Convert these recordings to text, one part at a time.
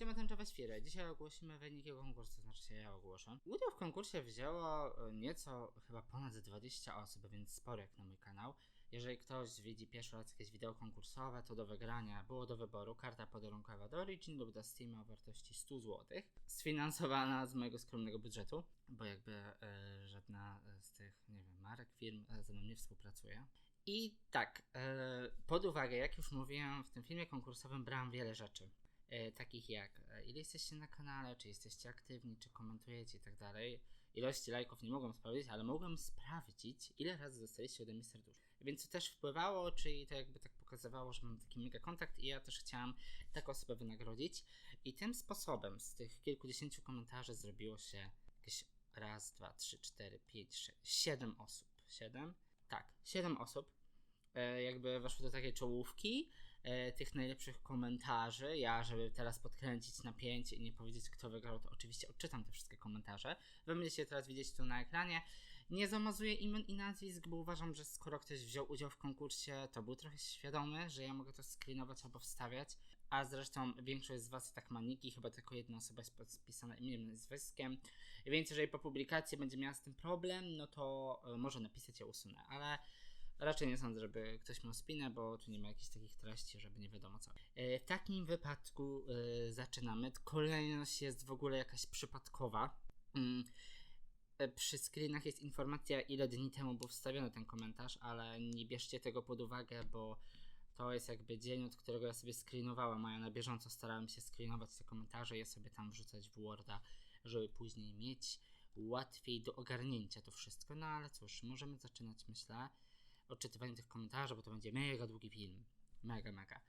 Siema tęczowe świry. Dzisiaj ogłosimy wyniki konkursu, znaczy się ja ogłoszę. Udział w konkursie wzięło e, nieco, chyba ponad 20 osób, więc sporo jak na mój kanał. Jeżeli ktoś widzi pierwszy raz jakieś wideo konkursowe, to do wygrania było do wyboru karta podarunkowa do Origin lub do Steam o wartości 100 zł. Sfinansowana z mojego skromnego budżetu, bo jakby e, żadna z tych, nie wiem, marek, firm e, ze mną nie współpracuje. I tak, e, pod uwagę, jak już mówiłem, w tym filmie konkursowym brałem wiele rzeczy. E, takich jak e, ile jesteście na kanale, czy jesteście aktywni, czy komentujecie i tak dalej. Ilości lajków nie mogłem sprawdzić, ale mogłem sprawdzić, ile razy dostaliście ode mnie serduszko. Więc to też wpływało, czyli to jakby tak pokazywało, że mam taki mega kontakt i ja też chciałam taką osobę wynagrodzić. I tym sposobem z tych kilkudziesięciu komentarzy zrobiło się jakieś raz, dwa, trzy, cztery, pięć, sześć, siedem osób. Siedem? Tak, siedem osób e, jakby weszło do takiej czołówki tych najlepszych komentarzy. Ja, żeby teraz podkręcić napięcie i nie powiedzieć, kto wygrał, to oczywiście odczytam te wszystkie komentarze. Wy będziecie teraz widzieć tu na ekranie. Nie zamazuję imion i nazwisk, bo uważam, że skoro ktoś wziął udział w konkursie, to był trochę świadomy, że ja mogę to screenować albo wstawiać. A zresztą większość z Was tak ma niki, chyba tylko jedna osoba jest podpisana imieniem i nazwiskiem. Więc jeżeli po publikacji będzie miała z tym problem, no to e, może napisać, ja usunę, ale raczej nie sądzę, żeby ktoś miał spinę, bo tu nie ma jakichś takich treści, żeby nie wiadomo co. E, W takim wypadku e, zaczynamy. Kolejność jest w ogóle jakaś przypadkowa. Mm, e, Przy screenach jest informacja, ile dni temu był wstawiony ten komentarz, ale nie bierzcie tego pod uwagę, bo to jest jakby dzień, od którego ja sobie screenowałem, a ja na bieżąco starałem się screenować te komentarze i je sobie tam wrzucać w Worda, żeby później mieć łatwiej do ogarnięcia to wszystko. No ale cóż, możemy zaczynać, myślę, odczytywanie tych komentarzy, bo to będzie mega długi film. Mega, mega.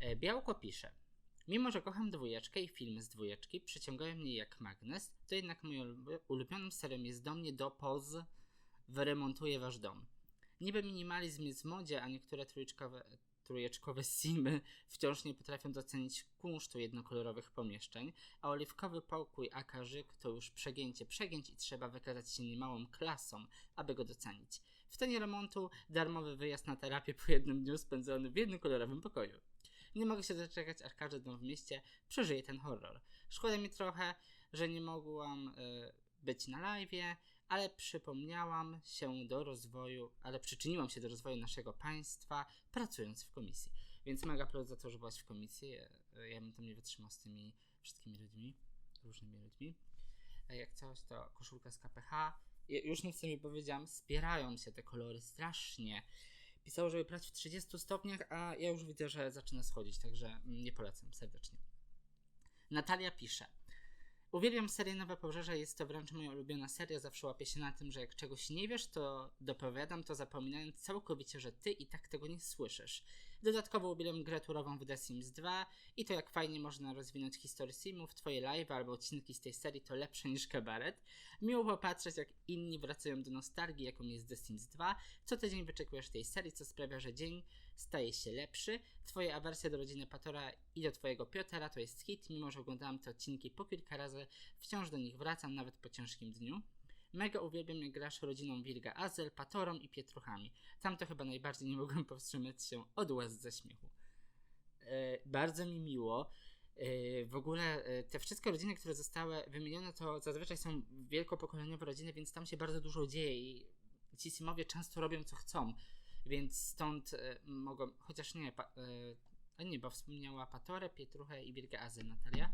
E, Białko pisze. Mimo, że kocham dwójeczkę i filmy z dwójeczki przyciągają mnie jak magnes, to jednak moją ulu- ulubioną serią jest do mnie do poz wyremontuję wasz dom. Niby minimalizm jest w modzie, a niektóre trójeczkowe, trójeczkowe simy wciąż nie potrafią docenić kunsztu jednokolorowych pomieszczeń, a oliwkowy pokój Akarzyk to już przegięcie przegięć i trzeba wykazać się niemałą klasą, aby go docenić. W cenie remontu darmowy wyjazd na terapię po jednym dniu spędzony w jednym kolorowym pokoju. Nie mogę się doczekać, aż każdy dom w mieście przeżyje ten horror. Szkoda mi trochę, że nie mogłam y, być na live'ie, ale przypomniałam się do rozwoju, ale przyczyniłam się do rozwoju naszego państwa pracując w komisji. Więc mega plus za to, że byłaś w komisji. Ja bym tam nie wytrzymał z tymi wszystkimi ludźmi, różnymi ludźmi. Jak coś, to koszulka z KPH. Już nic sobie powiedziałam, spierają się te kolory strasznie. Pisało, żeby prać w 30 stopniach, a ja już widzę, że zaczyna schodzić, także mm, nie polecam serdecznie. Natalia pisze. Uwielbiam serię Nowe Pobrzeże, jest to wręcz moja ulubiona seria. Zawsze łapię się na tym, że jak czegoś nie wiesz, to dopowiadam to zapominając całkowicie, że ty i tak tego nie słyszysz. Dodatkowo uwielbiam grę turową w The Sims 2 i to jak fajnie można rozwinąć historię Simów. Twoje live albo odcinki z tej serii to lepsze niż kabaret. Miło popatrzeć, jak inni wracają do nostalgii, jaką jest The Sims 2. Co tydzień wyczekujesz tej serii, co sprawia, że dzień staje się lepszy. Twoja awersja do rodziny Patora i do twojego Piotra to jest hit, mimo że oglądałam te odcinki po kilka razy, wciąż do nich wracam, nawet po ciężkim dniu. Mega uwielbiam, jak grasz rodziną Wilga Azel, Patorą i Pietruchami. Tam to chyba najbardziej nie mogłem powstrzymać się od łez ze śmiechu. E, bardzo mi miło. E, w ogóle e, te wszystkie rodziny, które zostały wymienione, to zazwyczaj są wielkopokoleniowe rodziny, więc tam się bardzo dużo dzieje i ci Simowie często robią co chcą. Więc stąd e, mogą, chociaż nie, pa, e, a nie, bo wspomniała Patorę, Pietruchę i Wilgę Azel Natalia.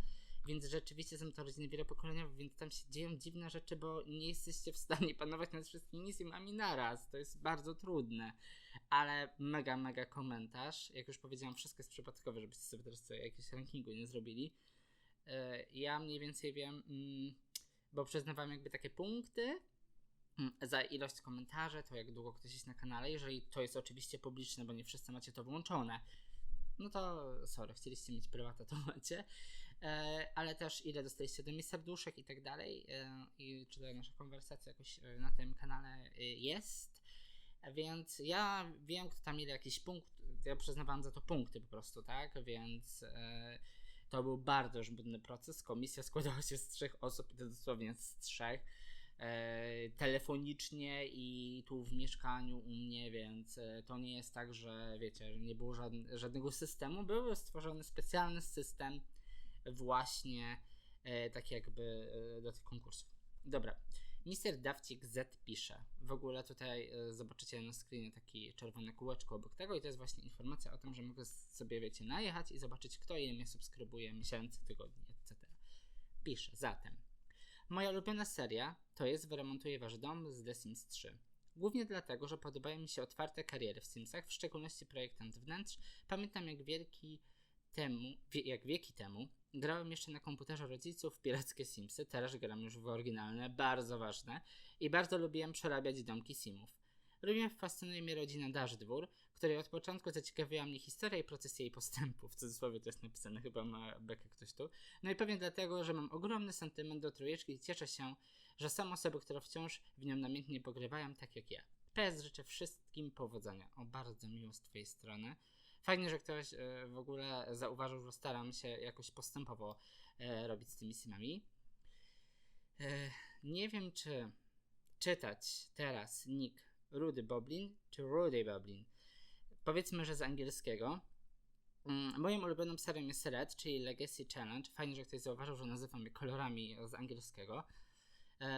Więc rzeczywiście są to rodziny wielopokoleniowe, więc tam się dzieją dziwne rzeczy, bo nie jesteście w stanie panować nad wszystkimi simami naraz. To jest bardzo trudne. Ale mega, mega komentarz. Jak już powiedziałam, wszystko jest przypadkowe, żebyście sobie teraz sobie jakiegoś rankingu nie zrobili. E, Ja mniej więcej wiem, mm, bo przyznawałem jakby takie punkty mm, za ilość komentarzy, to jak długo ktoś jest na kanale. Jeżeli to jest oczywiście publiczne, bo nie wszyscy macie to włączone, no to sorry, chcieliście mieć prywatę, to macie. E, ale też ile dostaliście do mnie serduszek i tak dalej. E, I czy ta nasza konwersacja jakoś e, na tym kanale jest. Więc ja wiem, kto tam ile jakiś punkt. Ja przyznawałem za to punkty po prostu, tak? Więc to był bardzo żmudny proces. Komisja składała się z trzech osób, i to dosłownie z trzech. Telefonicznie i tu w mieszkaniu u mnie, więc to nie jest tak, że wiecie, nie było żadn- żadnego systemu. Był stworzony specjalny system, właśnie e, tak jakby e, do tych konkursów. Dobra. Mister Dawcik Z pisze. W ogóle tutaj e, zobaczycie na screenie takie czerwone kółeczko obok tego i to jest właśnie informacja o tym, że mogę sobie, wiecie, najechać i zobaczyć, kto ile mnie subskrybuje miesięcy, tygodni, etc. Pisze. Zatem. Moja ulubiona seria to jest Wyremontuję Wasz Dom z The Sims 3. Głównie dlatego, że podobają mi się otwarte kariery w Simsach, w szczególności projektant wnętrz. Pamiętam jak wielki temu, jak wieki temu, grałem jeszcze na komputerze rodziców pirackie Simsy, teraz gram już w oryginalne, bardzo ważne i bardzo lubiłem przerabiać domki Simów. Również fascynuje mnie rodzina Dashdwór, której od początku zaciekawiła mnie historia i proces jej postępu. W cudzysłowie to jest napisane, chyba ma bekę ktoś tu. No i pewnie dlatego, że mam ogromny sentyment do trójeczki i cieszę się, że są osoby, które wciąż w nią namiętnie pogrywają, tak jak ja. PS życzę wszystkim powodzenia. O, bardzo miło z twojej strony. Fajnie, że ktoś e, w ogóle zauważył, że staram się jakoś postępowo e, robić z tymi simami. E, nie wiem, czy czytać teraz nick Rudy Boblin czy Rudy Boblin. Powiedzmy, że z angielskiego. Mm, moją ulubioną serią jest Red, czyli Legacy Challenge. Fajnie, że ktoś zauważył, że nazywam je kolorami z angielskiego.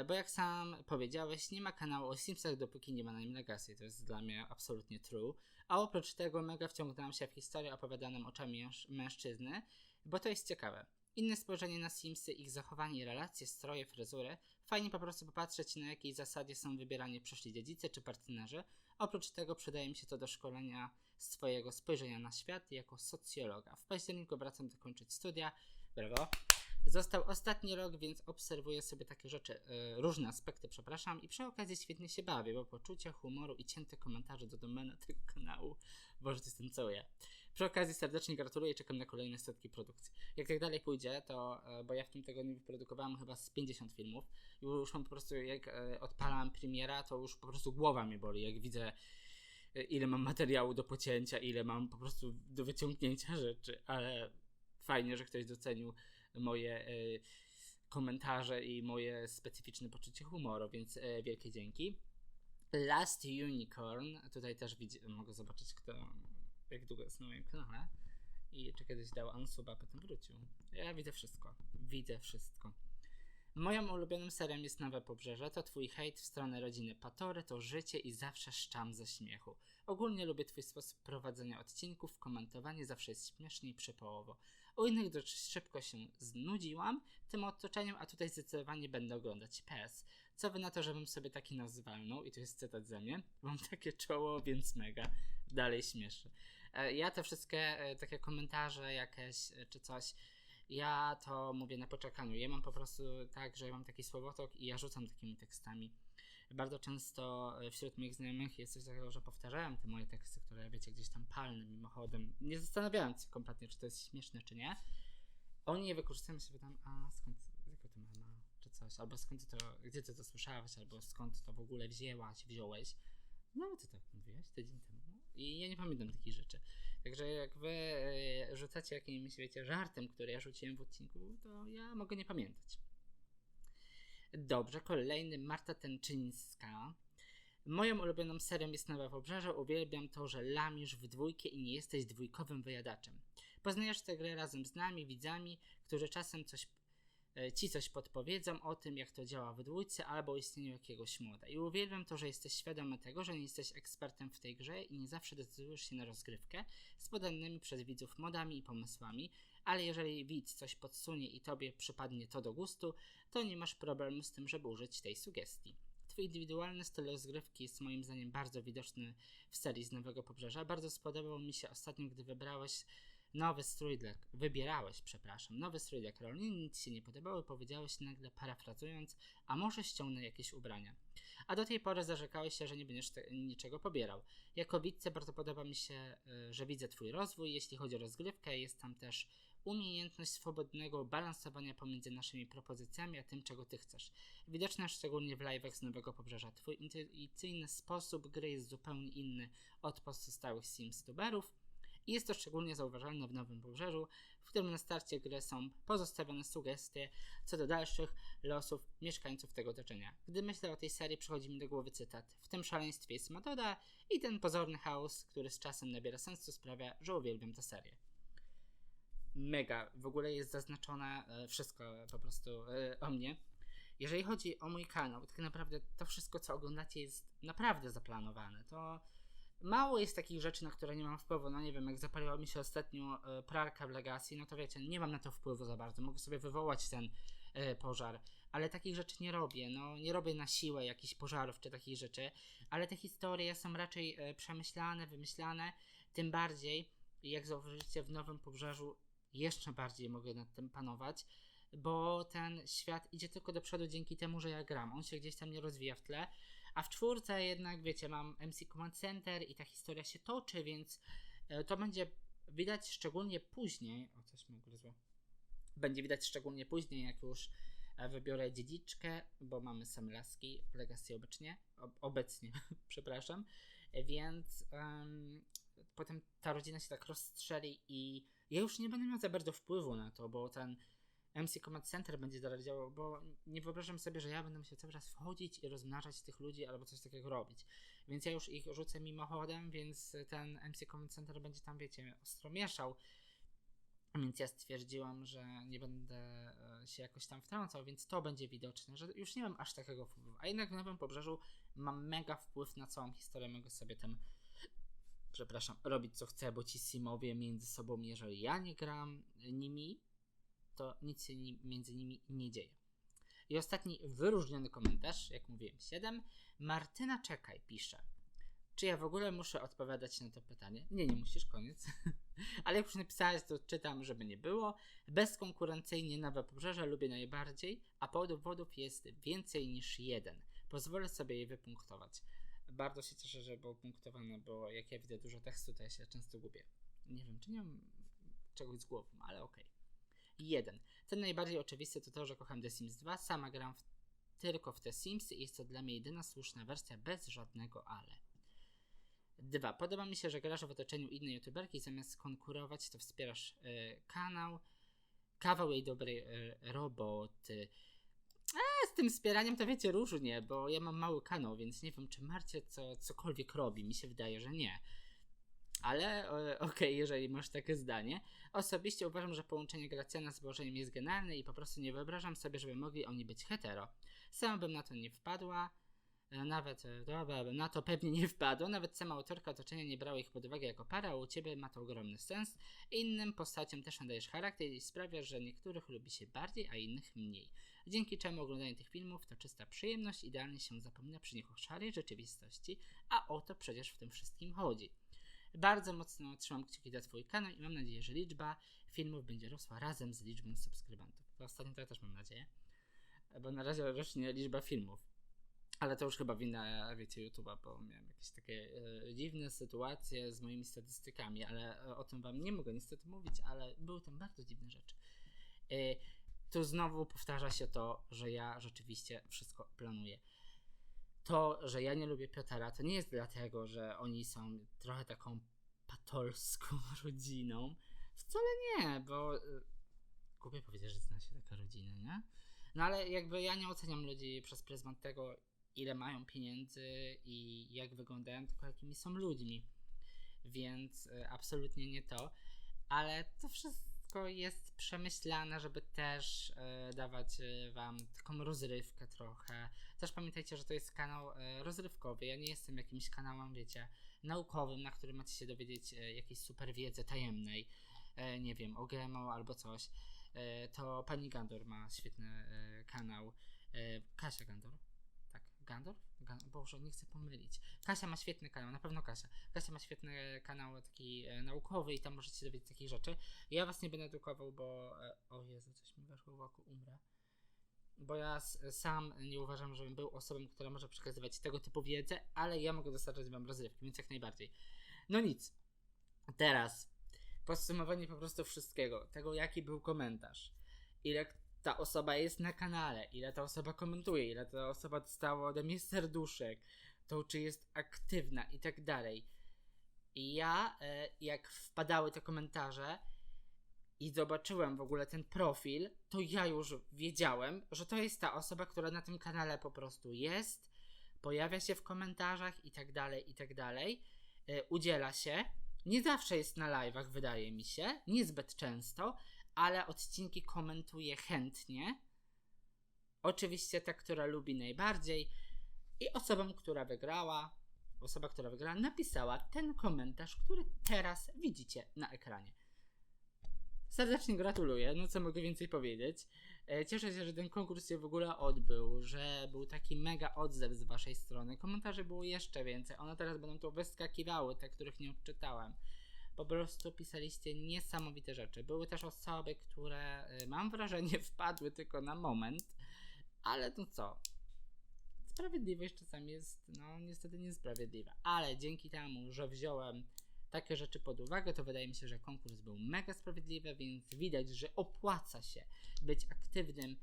Bo jak sam powiedziałeś, nie ma kanału o Simsach, dopóki nie ma na nim Legacy. To jest dla mnie absolutnie true. A oprócz tego mega wciągnąłem się w historię opowiadaną oczami mężczyzny, bo to jest ciekawe. Inne spojrzenie na Simsy, ich zachowanie, relacje, stroje, fryzury. Fajnie po prostu popatrzeć na jakiej zasadzie są wybierani przyszli dziedzice czy partnerzy. Oprócz tego przydaje mi się to do szkolenia swojego spojrzenia na świat jako socjologa. W październiku wracam dokończyć studia. Brawo. Został ostatni rok, więc obserwuję sobie takie rzeczy, yy, różne aspekty, przepraszam, i przy okazji świetnie się bawię, bo poczucie humoru i cięte komentarze do domena tego kanału, Boże, to jestem co ja. Przy okazji serdecznie gratuluję, czekam na kolejne setki produkcji. Jak tak dalej pójdzie, to, yy, bo ja w tym tygodniu wyprodukowałem chyba z 50 filmów i już mam po prostu, jak yy, odpalam premiera, to już po prostu głowa mnie boli, jak widzę ile mam materiału do pocięcia, ile mam po prostu do wyciągnięcia rzeczy, ale fajnie, że ktoś docenił moje e, komentarze i moje specyficzne poczucie humoru, więc e, wielkie dzięki. Last Unicorn, tutaj też widzi, mogę zobaczyć kto, jak długo jest na moim kanale i czy kiedyś dał unsuba, potem wrócił. Ja widzę wszystko, widzę wszystko. Moją ulubioną serią jest Nowe Pobrzeże, to twój hejt w stronę rodziny Patory, to życie i zawsze szczam ze śmiechu. Ogólnie lubię twój sposób prowadzenia odcinków, komentowanie zawsze jest śmiesznie i przypołowo. U innych dość szybko się znudziłam tym otoczeniem, a tutaj zdecydowanie będę oglądać PS. Co wy na to, żebym sobie taki nas zwalnął? I to jest cytat ze mnie. Mam takie czoło, więc mega. Dalej śmieszy. E, ja te wszystkie e, takie komentarze jakieś e, czy coś ja to mówię na poczekaniu. Ja mam po prostu tak, że ja mam taki słowotok i ja rzucam takimi tekstami. Bardzo często wśród moich znajomych jest coś takiego, że powtarzałem te moje teksty, które wiecie, gdzieś tam palne mimochodem, nie zastanawiając się kompletnie, czy to jest śmieszne, czy nie. Oni je wykorzystują się pytam, a skąd, jaką to ma, czy coś, albo skąd to, gdzie ty to słyszałeś, albo skąd to w ogóle wzięłaś, wziąłeś. No, ty tak mówiłeś tydzień temu. I ja nie pamiętam takich rzeczy. Także jak wy e, rzucacie jakimś, wiecie, żartem, który ja rzuciłem w odcinku, to ja mogę nie pamiętać. Dobrze, kolejny Marta Tenczyńska. Moją ulubioną serią jest Nowe Wybrzeże. Uwielbiam to, że lamisz w dwójkę i nie jesteś dwójkowym wyjadaczem. Poznajesz tę grę razem z nami, widzami, którzy czasem coś ci coś podpowiedzą o tym, jak to działa w dwójce albo o istnieniu jakiegoś moda. I uwielbiam to, że jesteś świadomy tego, że nie jesteś ekspertem w tej grze i nie zawsze decydujesz się na rozgrywkę z podanymi przez widzów modami i pomysłami, ale jeżeli widz coś podsunie i tobie przypadnie to do gustu, to nie masz problemu z tym, żeby użyć tej sugestii. Twój indywidualny styl rozgrywki jest moim zdaniem bardzo widoczny w serii z Nowego Pobrzeża. Bardzo spodobał mi się ostatnio, gdy wybrałeś nowy strój dla... Wybierałeś, przepraszam, nowy strój dla Karoliny, nic się nie podobało, powiedziałeś nagle parafrazując, a może ściągnę jakieś ubrania. A do tej pory zarzekałeś się, że nie będziesz niczego pobierał. Jako widce bardzo podoba mi się, y, że widzę Twój rozwój, jeśli chodzi o rozgrywkę, jest tam też umiejętność swobodnego balansowania pomiędzy naszymi propozycjami, a tym, czego Ty chcesz. Widoczna szczególnie w live'ach z Nowego Pobrzeża. Twój intuicyjny sposób gry jest zupełnie inny od pozostałych Sims tuberów i jest to szczególnie zauważalne w Nowym Wybrzeżu, w którym na starcie gry są pozostawione sugestie co do dalszych losów mieszkańców tego otoczenia. Gdy myślę o tej serii, przychodzi mi do głowy cytat: W tym szaleństwie jest metoda i ten pozorny chaos, który z czasem nabiera sensu, sprawia, że uwielbiam tę serię. mega. W ogóle jest zaznaczone wszystko po prostu e, o mnie. Jeżeli chodzi o mój kanał, tak naprawdę to wszystko, co oglądacie, jest naprawdę zaplanowane. To mało jest takich rzeczy, na które nie mam wpływu. No nie wiem, jak zapaliła mi się ostatnio e, pralka w Legacy, no to wiecie, nie mam na to wpływu za bardzo. Mogę sobie wywołać ten e, pożar, ale takich rzeczy nie robię. No nie robię na siłę jakichś pożarów czy takich rzeczy, ale te historie są raczej e, przemyślane, wymyślane. Tym bardziej, jak zauważycie, w Nowym Pobrzeżu jeszcze bardziej mogę nad tym panować bo ten świat idzie tylko do przodu dzięki temu, że ja gram. On się gdzieś tam nie rozwija w tle. A w czwórce jednak, wiecie, mam MC Command Center i ta historia się toczy, więc e, to będzie widać szczególnie później. O, coś mi ugryzło. Będzie widać szczególnie później, jak już e, wybiorę dziedziczkę, bo mamy same laski w Legacy obecnie. Ob obecnie, przepraszam. E, więc um, potem ta rodzina się tak rozstrzeli i ja już nie będę miał za bardzo wpływu na to, bo ten MC Command Center będzie dalej działał, bo nie wyobrażam sobie, że ja będę musiał cały czas wchodzić i rozmnażać tych ludzi albo coś takiego robić. Więc ja już ich rzucę mimochodem, więc ten MC Command Center będzie tam, wiecie, ostro mieszał. Więc ja stwierdziłam, że nie będę e, się jakoś tam wtrącał, więc to będzie widoczne, że już nie mam aż takiego wpływu. A jednak w Nowym Pobrzeżu mam mega wpływ na całą historię, mogę sobie tam, przepraszam, robić co chcę, bo ci simowie między sobą, jeżeli ja nie gram nimi, to nic się między nimi nie dzieje. I ostatni wyróżniony komentarz, jak mówiłem, 7. Martyna Czekaj pisze. Czy ja w ogóle muszę odpowiadać na to pytanie? Nie, nie musisz, koniec. Ale jak już napisałeś, to czytam, żeby nie było. Bezkonkurencyjnie Nowe Pobrzeże lubię najbardziej, a powodów jest więcej niż jeden. Pozwolę sobie je wypunktować. Bardzo się cieszę, że było punktowane, bo jak ja widzę dużo tekstu, to ja się często gubię. Nie wiem, czy nie mam czegoś z głową, ale okej. Okay. 1. Ten najbardziej oczywisty to to, że kocham The Sims 2. Sama gram w, tylko w The Sims i jest to dla mnie jedyna słuszna wersja bez żadnego ale. 2. Podoba mi się, że grasz w otoczeniu innej youtuberki zamiast konkurować, to wspierasz y, kanał. Kawał jej dobrej y, roboty. A z tym wspieraniem to wiecie różnie, bo ja mam mały kanał, więc nie wiem, czy Marcie co, cokolwiek robi. Mi się wydaje, że nie ale okej, okay, jeżeli masz takie zdanie. Osobiście uważam, że połączenie Gracjana z Bożeniem jest genialne i po prostu nie wyobrażam sobie, żeby mogli oni być hetero. Sama bym na to nie wpadła, e, nawet, e, dobra, na to pewnie nie wpadło, nawet sama autorka otoczenia nie brała ich pod uwagę jako para, a u Ciebie ma to ogromny sens. Innym postaciom też nadajesz charakter i sprawia, że niektórych lubi się bardziej, a innych mniej. Dzięki czemu oglądanie tych filmów to czysta przyjemność, idealnie się zapomina przy nich o szarej rzeczywistości, a o to przecież w tym wszystkim chodzi. Bardzo mocno trzymam kciuki za Twój kanał i mam nadzieję, że liczba filmów będzie rosła razem z liczbą subskrybentów. To ostatnio to też mam nadzieję, bo na razie rośnie liczba filmów. Ale to już chyba wina, wiecie, YouTube'a, bo miałem jakieś takie e, dziwne sytuacje z moimi statystykami, ale e, o tym Wam nie mogę niestety mówić, ale były tam bardzo dziwne rzeczy. E, tu znowu powtarza się to, że ja rzeczywiście wszystko planuję to, że ja nie lubię Piotera, to nie jest dlatego, że oni są trochę taką patolską rodziną. Wcale nie, bo y, głupio powiedzieć, że zna się taka rodzina, nie? No ale jakby ja nie oceniam ludzi przez pryzmat tego, ile mają pieniędzy i jak wyglądają, tylko jakimi są ludźmi. Więc y, absolutnie nie to. Ale to wszystko jest przemyślane, żeby też y, dawać wam taką rozrywkę trochę, też pamiętajcie, że to jest kanał e, rozrywkowy. Ja nie jestem jakimś kanałem, wiecie, naukowym, na którym macie się dowiedzieć e, jakiejś super wiedzy tajemnej, e, nie wiem, o GMO albo coś. To pani Gandor ma świetny kanał. Kasia Gandor? Tak, Gandor? Gan Boże, nie chcę pomylić. Kasia ma świetny kanał, na pewno Kasia. Kasia ma świetny kanał taki naukowy i tam możecie się dowiedzieć takich rzeczy. Ja was nie będę edukował, bo... o Jezu, coś mi weszło w oko, umrę bo ja sam nie uważam, żebym był osobą, która może przekazywać tego typu wiedzę, ale ja mogę dostarczać wam rozrywki, więc jak najbardziej. No nic. Teraz podsumowanie po prostu wszystkiego. Tego, jaki był komentarz. Ile ta osoba jest na kanale, ile ta osoba komentuje, ile ta osoba dostała ode mnie serduszek, to czy jest aktywna i tak dalej. I ja, e, jak wpadały te komentarze, i zobaczyłem w ogóle ten profil, to ja już wiedziałem, że to jest ta osoba, która na tym kanale po prostu jest, pojawia się w komentarzach i tak dalej, i tak dalej, yy, udziela się. Nie zawsze jest na live'ach, wydaje mi się, niezbyt często, ale odcinki komentuje chętnie. Oczywiście ta, która lubi najbardziej. I osobą, która wygrała, osoba, która wygrała, napisała ten komentarz, który teraz widzicie na ekranie. Serdecznie gratuluję, no co mogę więcej powiedzieć. E, Cieszę się, że ten konkurs się w ogóle odbył, że był taki mega odzew z waszej strony. Komentarzy było jeszcze więcej. One teraz będą tu wyskakiwały, te, których nie odczytałem. Po prostu pisaliście niesamowite rzeczy. Były też osoby, które e, mam wrażenie wpadły tylko na moment, ale to co? Sprawiedliwość czasami jest, no niestety niesprawiedliwa. Ale dzięki temu, że wziąłem takie rzeczy pod uwagę, to wydaje mi się, że konkurs był mega sprawiedliwy, więc widać, że opłaca się być aktywnym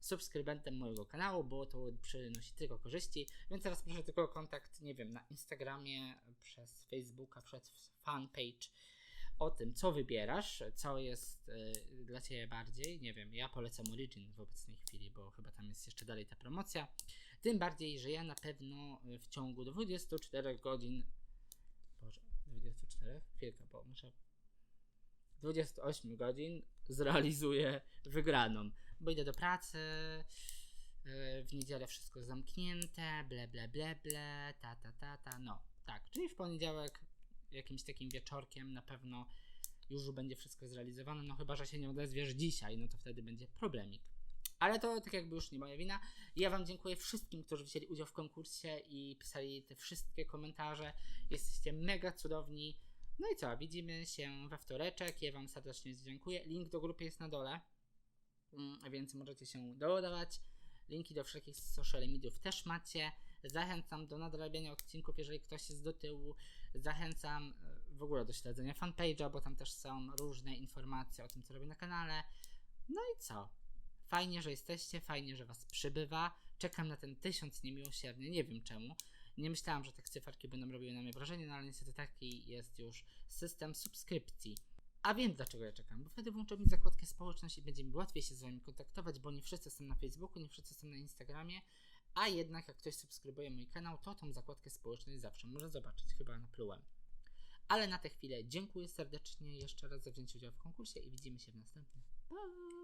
subskrybentem mojego kanału, bo to przynosi tylko korzyści. Więc teraz proszę tylko kontakt, nie wiem, na Instagramie, przez Facebooka, przez fanpage o tym, co wybierasz, co jest y, dla Ciebie bardziej. Nie wiem, ja polecam Origin w obecnej chwili, bo chyba tam jest jeszcze dalej ta promocja. Tym bardziej, że ja na pewno y, w ciągu 24 godzin. Boże, 24? Chwilkę, bo muszę. 28 godzin zrealizuję wygraną, bo idę do pracy. y, W niedzielę wszystko zamknięte, ble, ble, ble, ble, ta, ta, ta, ta. No, tak, czyli w poniedziałek jakimś takim wieczorkiem na pewno już będzie wszystko zrealizowane. No chyba, że się nie odezwiesz dzisiaj, no to wtedy będzie problemik. Ale to tak jakby już nie moja wina. Ja Wam dziękuję wszystkim, którzy wzięli udział w konkursie i pisali te wszystkie komentarze. Jesteście mega cudowni. No i co, widzimy się we wtoreczek. Ja Wam serdecznie dziękuję. Link do grupy jest na dole, więc możecie się doładować. Linki do wszelkich social mediów też macie. Zachęcam do nadrabiania odcinków, jeżeli ktoś jest do tyłu. Zachęcam e, w ogóle do śledzenia fanpage'a, bo tam też są różne informacje o tym, co robię na kanale. No i co? Fajnie, że jesteście, fajnie, że was przybywa. Czekam na ten tysiąc niemiłosierny, nie wiem czemu. Nie myślałam, że te cyferki będą robiły na mnie wrażenie, no ale niestety taki jest już system subskrypcji. A wiem dlaczego ja czekam, bo wtedy włączę mi zakładkę społeczność i będzie mi łatwiej się z wami kontaktować, bo nie wszyscy są na Facebooku, nie wszyscy są na Instagramie, a jednak jak ktoś subskrybuje mój kanał, to tą zakładkę społeczność zawsze może zobaczyć, chyba naplułem. Ale na tę chwilę dziękuję serdecznie jeszcze raz za wzięcie udziału w konkursie i widzimy się w następnym. Pa!